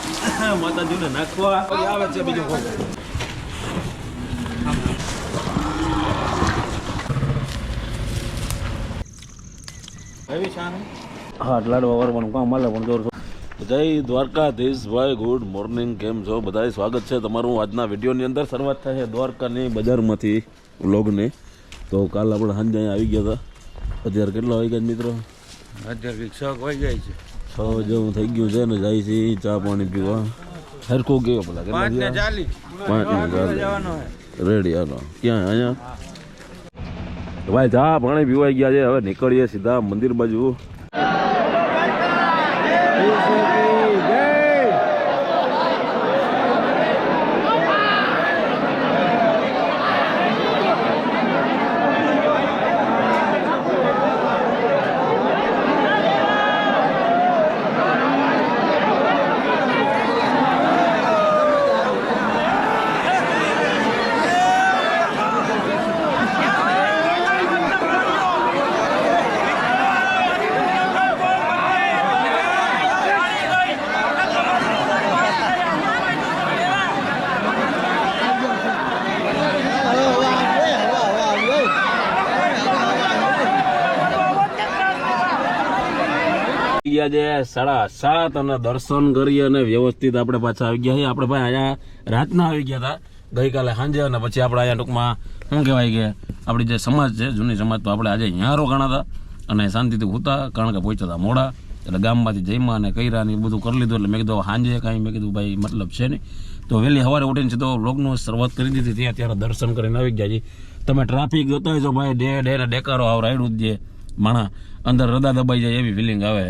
માતાજીને નાખવા. આવે છે બીજું કોઈ. હા લાડવા વારવાનું કામ હાલે પણ જોર જય દ્વારકાધીશ ભાઈ ગુડ મોર્નિંગ કેમ છો? બધાય સ્વાગત છે તમારું આજના વિડીયોની અંદર. શરૂઆત થાય છે દ્વારકાની બજારમાંથી વ્લોગની. તો કાલ આપણે સાંજે આવી ગયા હતા. અત્યારે કેટલા વાગ્યા મિત્રો? અત્યારે છ વાઈ જાય છે. છ જેવું થઈ ગયું છે ને જાય છે ચા પાણી પીવા. હરખો ગયો પેલા પાંચ ને કેટલા ચાલી. પાંચ ને ચાલી. જવાનો રેડી હાલો. ક્યાં અહીંયા? ભાઈ ચા પાણી પીવાઈ ગયા છે. હવે નીકળીએ સીધા મંદિર બાજુ. ગયા છે સાડા સાત અને દર્શન કરી અને વ્યવસ્થિત આપણે પાછા આવી ગયા છીએ. આપણે ભાઈ અહીંયા રાતના આવી ગયા હતા. ગઈકાલે સાંજે અને પછી આપણે અહીંયા ટૂંકમાં શું કહેવાય કે આપણી જે સમાજ છે, જૂની સમાજ તો આપણે આજે અહીંયા રોકાણા હતા અને શાંતિથી હતા, કારણ કે પહોંચ્યા હતા મોડા. એટલે ગામમાંથી જઈમાં અને કર્યા ને એ બધું કરી લીધું. એટલે મેં કીધું સાંજે કાંઈ, મેં કીધું, ભાઈ, મતલબ છે નહીં. તો વહેલી સવારે ઉઠીને સીધો વ્લોગનું શરૂઆત કરી દીધી. ત્યાં ત્યારે દર્શન કરીને આવી ગયા છીએ. તમે ટ્રાફિક જોતા હોય તો ભાઈ ડે ડે ને ડેકારો આવ રાયડું જ જે માણા અંદર રદા દબાઈ જાય એવી ફિલિંગ આવે.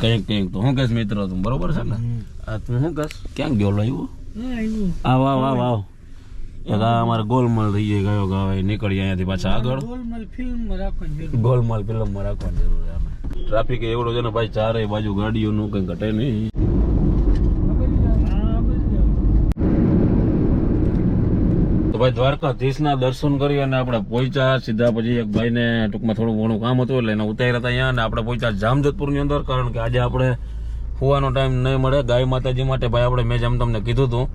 કંઈક કંઈક તો હું કહીશ મિત્ર તું બરોબર છે ને? આ તું શું કહીશ? ક્યાંક ગયો લાવ્યો આવ વાહ આવ વાહ એક આ અમારે ગોલમાલ થઈ જાય ગયો ગાવે નીકળી અહીંયાથી પાછા આગળ. ગોલમાલ ફિલ્મ રાખવાની જરૂર. છે ટ્રાફિક એવડો છે ને ભાઈ ચારે બાજુ ગાડીઓનું કંઈ ઘટે નહીં. તો ભાઈ દ્વારકાધીશના દર્શન કરી અને આપણે પહોંચ્યા. સીધા પછી એક ભાઈને ટૂંકમાં થોડું ઘણું કામ હતું એટલે એને ઉતાર્યા હતા અહીંયા અને આપણે પહોંચ્યા જામજોધપુરની અંદર, કારણ કે આજે આપણે હોવાનો ટાઈમ નહીં મળે. ગાય માતાજી માટે ભાઈ આપણે મેં જેમ તમને કીધું હતું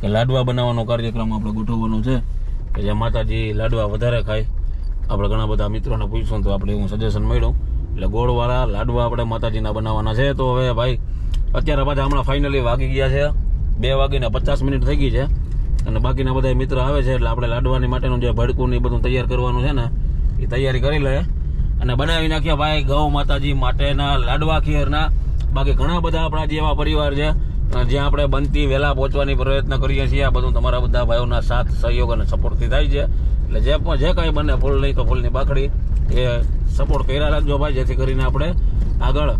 કે લાડવા બનાવવાનો કાર્યક્રમ આપણે ગોઠવવાનો છે, કે જે માતાજી લાડવા વધારે ખાય. આપણે ઘણા બધા મિત્રોને પૂછશું તો આપણે એવું સજેશન મળ્યું. એટલે ગોળવાળા લાડવા આપણે માતાજીના બનાવવાના છે. તો હવે ભાઈ, અત્યારે પાછા હમણાં ફાઇનલી વાગી ગયા છે. બે વાગીને પચાસ મિનિટ થઈ ગઈ છે. અને બાકીના બધા મિત્ર આવે છે એટલે આપણે લાડવાની માટેનું જે ભડકું એ બધું તૈયાર કરવાનું છે ને, એ તૈયારી કરી લે. અને બનાવી નાખ્યા ભાઈ ગૌ માતાજી માટેના લાડવા ખીરના. બાકી ઘણા બધા આપણા જે એવા પરિવાર છે જ્યાં આપણે બનતી વહેલા પહોંચવાની પ્રયત્ન કરીએ છીએ. આ બધું તમારા બધા ભાઈઓના સાથ, સહયોગ અને સપોર્ટથી થાય છે. એટલે જે પણ, જે કાંઈ બને ફૂલ નહીં તો ફૂલની બાકડી એ સપોર્ટ કર્યા રાખજો ભાઈ, જેથી કરીને આપણે આગળ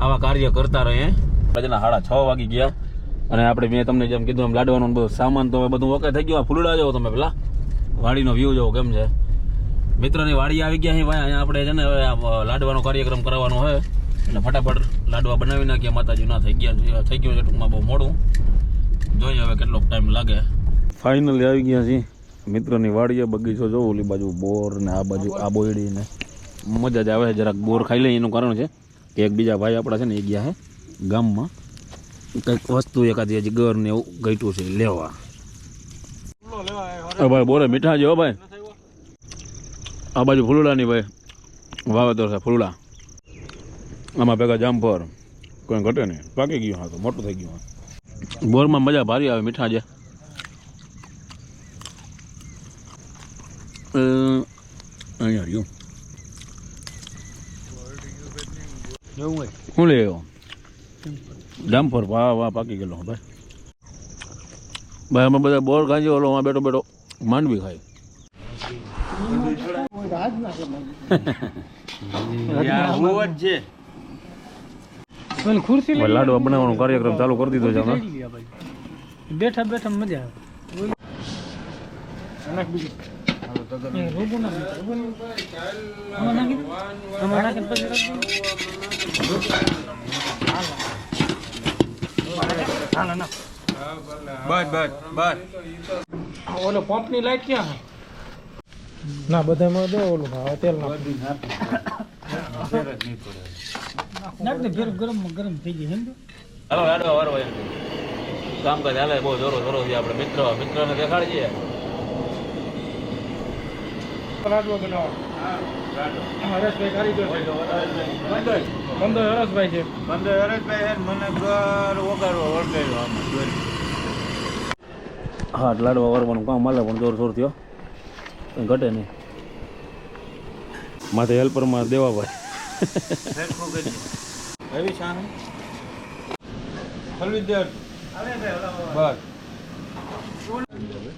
આવા કાર્ય કરતા રહીએ. બજના સાડા છ વાગી ગયા. અને આપણે મેં તમને જેમ કીધું એમ લાડવાનું બધું સામાન તો બધું ઓકે થઈ ગયું. ફૂલડા જાઓ તમે પેલા વાડીનો વ્યૂ જોવો કેમ છે? મિત્રની વાડી આવી ગયા અહીં ભાઈ. આપણે છે ને હવે લાડવાનો કાર્યક્રમ કરવાનો હોય એટલે ફટાફટ લાડવા બનાવી નાખ્યા માતાજી ના થઈ ગયા થઈ ગયું છે ટૂંકમાં બહુ મોડું. જોઈએ હવે કેટલો ટાઈમ લાગે. ફાઇનલી આવી ગયા છીએ. મિત્રોની વાડીએ, બગીચો જોવો, ઓલી બાજુ બોર ને આ બાજુ આ બોયડી ને. મજા જ આવે જરાક બોર ખાઈ લઈએ એનું કારણ છે કે એક બીજા ભાઈ આપણા છે ને એ ગયા છે ગામમાં. કંઈક વસ્તુ એકાદી હજી ગર ને એવું ગઈટું છે લેવા. ભાઈ બોલે મીઠા છે ભાઈ. આ બાજુ ફૂલડાની ભાઈ વાવેતર છે ફૂલડા. આમાં ભેગા જામફર કોઈ ઘટે નહીં. પાકી ગયું હા તો મોટું થઈ ગયું હા. બોરમાં મજા ભારી આવે મીઠા જે અહીંયા રહ્યું. શું લે જામફળ વાહ વાહ પાકી ગયેલો ભાઈ. ભાઈ અમે બધા બોર ખાંજી ઓલો માં બેઠો બેઠો માંડવી ખાય. લાડવા બનાવવાનો કાર્યક્રમ ચાલુ કરી દીધો છે બેઠા બેઠા મજા આવે. ના. હાલો, ના. બસ બસ બસ ઓલો પંપની લાઈટ ક્યાં ના બધામાં દે ઓલું હા તેલ ના નાખ દે ફેર ગરમ ગરમ થઈ ગઈ સમજો હાલો લાડવા વારવા કામકાજ હાલે બહુ જોરો જોરો છે આપણે. મિત્ર મિત્રને દેખાડીએ બનાવો. હરેશભાઈ કારીગર છે. બંદર. હરેશભાઈ છે. બંદર હરેશભાઈ હે મને ઘર વગાડવા વળગાડ્યો આમાં હા લાડવા વારવાનું કામ હાલે પણ જોર જોર થયો. ઘટે નહીં. માથે હેલ્પરમાં દેવા ભાઈ. શાન? બસ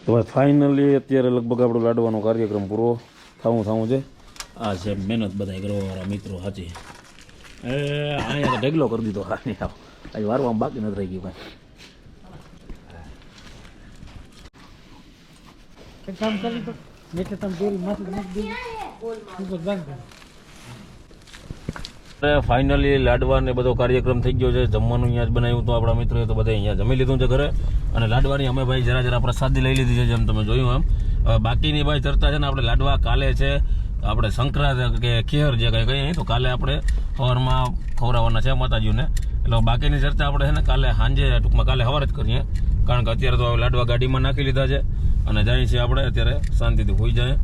તો ફાઇનલી અત્યારે લગભગ આપણો લાડવાનો કાર્યક્રમ પૂરો થવું થવું છે. આ છે મહેનત બધા કરવાવાળા મિત્રો સાચી એ અહીંયા ઢગલો કરી દીધો. હા આવ. આજે વારવામાં બાકી નથી રહી ગયું ભાઈ એક કામ કરી તો તમે માથે ફાઇનલી લાડવા ને બધો કાર્યક્રમ થઈ ગયો છે. જમવાનું અહીંયા જ બનાવ્યું હતું આપણા મિત્રોએ તો બધા અહીંયા જમી લીધું છે ઘરે. અને લાડવાની અમે ભાઈ જરા જરા પ્રસાદી લઈ લીધી છે જેમ તમે જોયું એમ. બાકીની ભાઈ ચર્ચા છે ને આપણે લાડવા કાલે છે. આપણે સંક્રાંત કે ખેર જે કંઈ કહીએ, તો કાલે આપણે સવારમાં ખવડાવવાના છે માતાજીને એટલે બાકીની ચર્ચા આપણે છે ને કાલે સાંજે ટૂંકમાં કાલે સવારે જ કરીએ. કારણ કે અત્યારે તો હવે લાડવા ગાડીમાં નાખી લીધા છે અને જઈએ છીએ આપણે, અત્યારે શાંતિથી હોઈ જાય.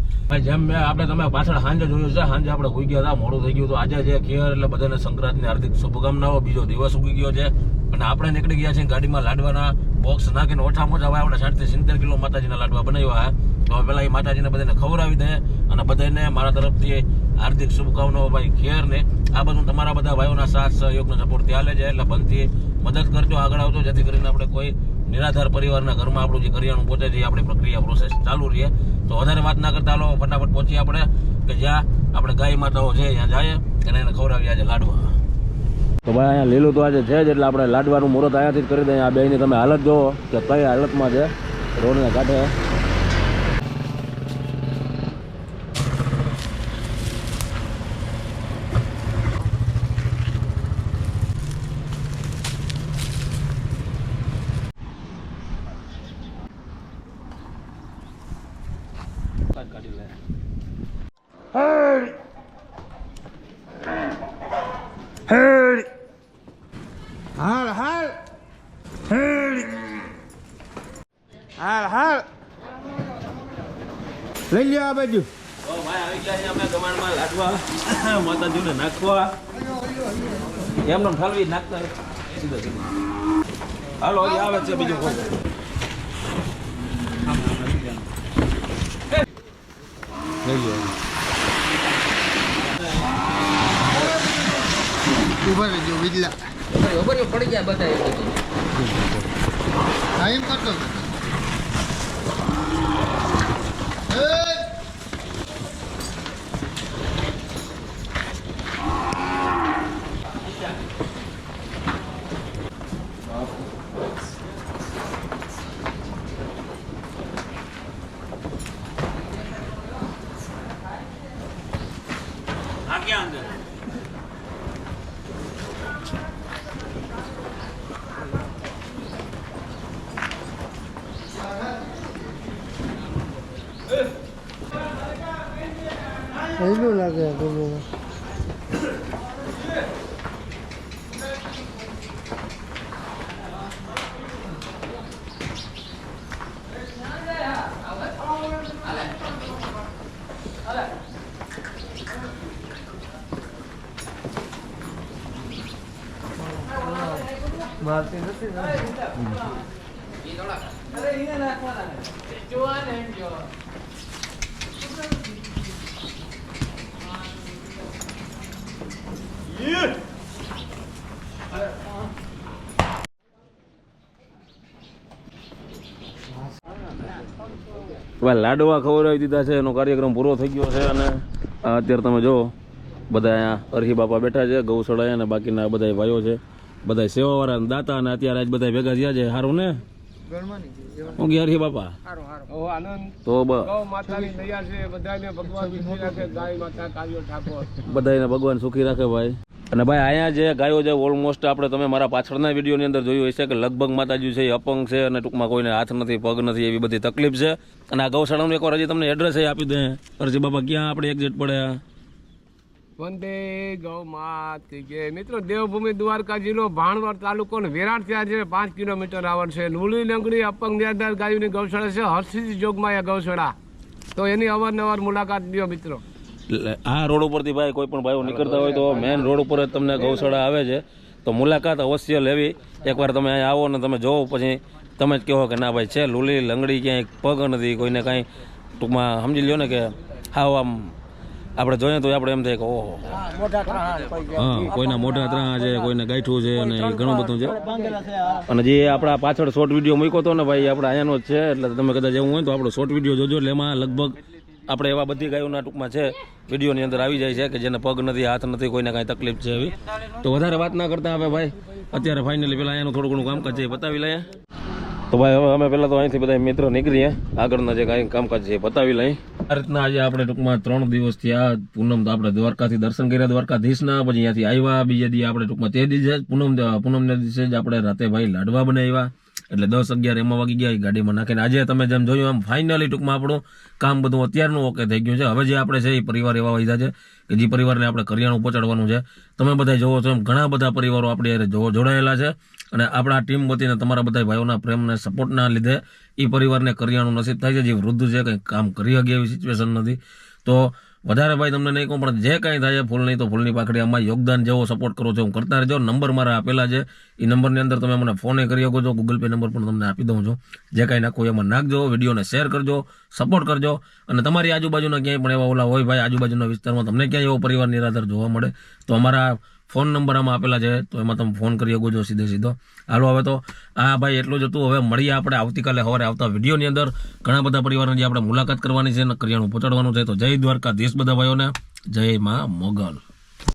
જેમ મેં આપણે તમે પાછળ સાંજે જોયું છે, સાંજે આપણે હોઈ ગયા હતા, મોડું થઈ ગયું તો આજે જે ખેર એટલે બધાને સંક્રાંતની હાર્દિક શુભકામનાઓ, બીજો દિવસ ઉગી ગયો છે. અને આપણે નીકળી ગયા છીએ ગાડીમાં લાડવાના બોક્સ નાખીને ઓછામાં ઓછા આપણે સાઠથી સિત્તેર કિલો માતાજીના લાડવા બનાવ્યા છે. તો પેલા એ માતાજીને બધાને ખવડાવી દે અને બધાને મારા તરફથી હાર્દિક શુભકામનાઓ ભાઈ ખેરને આ બધું તમારા બધા ભાઈઓના સાથ સહયોગનો સપોર્ટ હાલે છે. એટલે બનતી મદદ કરજો, આગળ આવજો. જેથી કરીને આપણે કોઈ નિરાધાર પરિવારના ઘરમાં આપણું જે કરિયાણું પહોંચે છે આપણી પ્રક્રિયા પ્રોસેસ ચાલુ રહીએ તો વધારે વાત ના કરતા હાલો, ફટાફટ પહોંચીએ આપણે, કે જ્યાં આપણે ગાય માતાઓ છે, ત્યાં જાય અને એને ખવડાવીએ આજે લાડવા. તો ભાઈ, અહીંયા લીલું તો આજે છે જ, એટલે આપણે લાડવાનું મુહૂર્ત અહીંયાથી જ કરી દઈએ. આ બેની તમે હાલત જુઓ કે કઈ હાલતમાં છે. રોડના કાંઠે કાઢી લે હાલ હાલ. હાલ હાલ. લઈ લ્યો આ બાજુ. માતાજીને નાખવા. એમને ઠાલવી નાખતા સીધા સીધા હાલો આવે છે બીજું કોઈ લઈ લ્યો. વિજલા પડી ગયા બધા હા એમ કરતો આ ક્યાં અંદર પહેલું લાગે પેલું મારતી નથી ને? ભાઈ લાડવા ખવડાવી દીધા છે એનો કાર્યક્રમ પૂરો થઈ ગયો છે અને અત્યારે તમે જો બધા અહીંયા અરહી બાપા બેઠા છે ગૌસળા અને બાકીના બધા ભાઈઓ છે. બધા સેવાવાળા દાતા અને અત્યારે આજ બધા ભેગા થયા છે. સારું ને? હું ગયા અરહી બાપા? તો બધાને ભગવાન સુખી રાખે ભાઈ. અને ભાઈ, અહીંયા જે ગાયો છે ઓલમોસ્ટ આપણે તમે મારા પાછળના વિડીયોની અંદર જોયું હશે કે લગભગ માતાજી છે અપંગ છે અને ટૂંકમાં કોઈને હાથ નથી, પગ નથી એવી બધી તકલીફ છે. અને આ ગૌશાળાનું એકવાર હજી તમને એડ્રેસ આપી દે. અરજી બાબા ક્યાં આપણે એક્ઝેટ પડે? વંદે ગૌ માત કે મિત્રો, દેવભૂમિ દ્વારકા જિલ્લો ભાણવડ તાલુકો ને ત્યાં છે પાંચ કિલોમીટર આવડ છે. લુલી લંગડી અપંગ નિરાધાર ગાયોની ગૌશાળા છે હર્ષિત જોગમાં ગૌશાળા. તો એની અવારનવાર મુલાકાત લ્યો મિત્રો. આ રોડ ઉપરથી ભાઈ કોઈ પણ ભાઈઓ નીકળતા હોય તો મેન રોડ ઉપર જ તમને ગૌશાળા આવે છે. તો મુલાકાત અવશ્ય લેવી. એકવાર તમે અહીંયા આવો ને તમે જોવો પછી તમે જ કહો કે ના ભાઈ છે લૂલી લંગડી ક્યાંય પગ નથી કોઈને કાંઈ. ટૂંકમાં સમજી લ્યો ને કે હાવ આમ આપણે જોઈએ તો આપણે એમ થાય કે ઓહો. હા કોઈના મોઢા ત્રા છે કોઈને ગાંઠું છે અને ઘણું બધું છે. અને જે આપણા પાછળ શોર્ટ વીડિયો મૂક્યો હતો ને ભાઈ આપણે અહીંયાનો જ છે એટલે તમે કદાચ એવું હોય તો આપણો શોર્ટ વીડિયો જોજો એટલે એમાં લગભગ આપણે એવા બધી ગાયોના ટૂંકમાં છે, વિડીયોની અંદર આવી જાય છે કે જેને પગ નથી, હાથ નથી, કોઈને કાંઈ તકલીફ છે એવી. તો વધારે વાત ના કરતા હવે ભાઈ. અત્યારે ફાઇનલી પેલા અહીંયાનું થોડું ઘણું કામકાજ છે બતાવી લઈએ. તો ભાઈ હવે અમે પહેલાં તો અહીંથી બધા મિત્રો નીકળીએ. આગળના જે કાંઈ કામકાજ છે બતાવી લઈએ. આ રીતના આજે આપણે ટૂંકમાં ત્રણ દિવસથી આ પૂનમ તો આપણે દ્વારકાથી દર્શન કર્યા, દ્વારકાધીશના. પછી અહીંયાથી આવ્યા. બીજા દી આપણે ટૂંકમાં તે દિવસે પૂનમ, પૂનમના દિવસે જ આપણે રાતે ભાઈ લાડવા બનાવ્યા. એટલે દસ અગિયાર એમાં વાગી ગયા ગાડીમાં નાખીને આજે તમે જેમ જોયું આમ ફાઇનલી ટૂંકમાં આપણું કામ બધું અત્યારનું ઓકે થઈ ગયું છે. હવે જે આપણે છે એ પરિવાર એવા વધ્યા છે કે જે પરિવારને આપણે કરિયાણું પહોંચાડવાનું છે. તમે બધા જોવો છો એમ ઘણા બધા પરિવારો આપણે જોડાયેલા છે અને આપણા ટીમ વતીને તમારા બધા ભાઈઓના પ્રેમને સપોર્ટના લીધે એ પરિવારને કરિયાણું નસીબ થાય છે. જે વૃદ્ધ છે કંઈ કામ કરી શકે એવી સિચ્યુએશન નથી. તો વધારે ભાઈ તમને નહીં કહું, પણ જે કાંઈ થાય ફૂલ નહીં તો ફૂલની પાકડી આમાં યોગદાન જેવો સપોર્ટ કરો છો. હું કરતા રહેજો. નંબર મારા આપેલા છે. એ નંબરની અંદર તમે મને ફોને કરી શકો છો. ગૂગલ પે નંબર પણ તમને આપી દઉં છું. જે કાંઈ નાખો એમાં નાખજો. વિડીયોને શેર કરજો. સપોર્ટ કરજો. અને તમારી આજુબાજુના ક્યાંય પણ એવા ઓલા હોય ભાઈ, આજુબાજુના વિસ્તારમાં તમને ક્યાંય એવો પરિવાર નિરાધાર જોવા મળે, તો અમારા ફોન નંબર આમાં આપેલા છે, તો એમાં તમે ફોન કરી શકો છો સીધે સીધો. હાલો, હવે તો આ ભાઈ એટલું જ હતું. હવે મળીએ આપણે આવતીકાલે સવારે આવતા વિડીયોની અંદર. ઘણા બધા પરિવારની જે આપણે મુલાકાત કરવાની છે અને કરિયાણું પહોંચાડવાનું છે. તો જય દ્વારકાધીશ બધા ભાઈઓને. જય માં મોગલ.